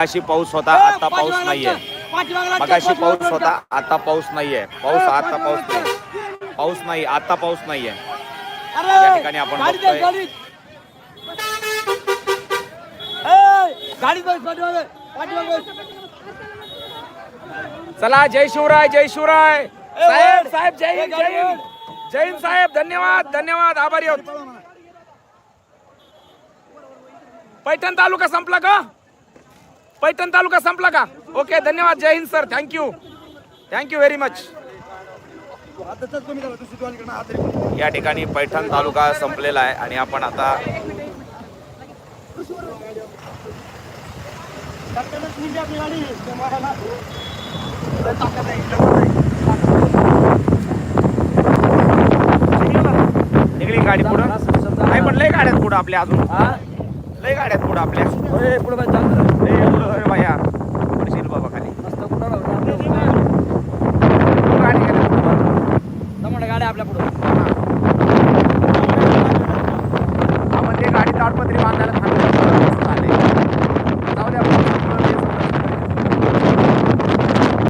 मगाशी पाऊस होता आता पाऊस नाहीये. मगाशी पाऊस होता आता पाऊस नाहीये. पाऊस आता पाऊस नाही पाऊस नाही आता पाऊस नाहीये. या ठिकाणी आपण चला जय शिवराय जय शिवराय. साहेब साहेब जय हिंद जय हिंद. जय हिंद साहेब धन्यवाद धन्यवाद आभारी आहोत. पैठण तालुका संपला का? पैठण तालुका संपला का? ओके धन्यवाद. जय Hind sir thank you thank you very much या ठिकाणी पैठण तालुका संपलेला आहे आणि आपण आता निघली गाडी पुढं? नाही पण लय गाड्यात पुढं आपल्या अजून. लय गाड्यात पुढं आपल्या. पुढे पुढे आपल्या पुढे म्हणजे आपण ते गाडी ताडपत्री बांधायला थांबली.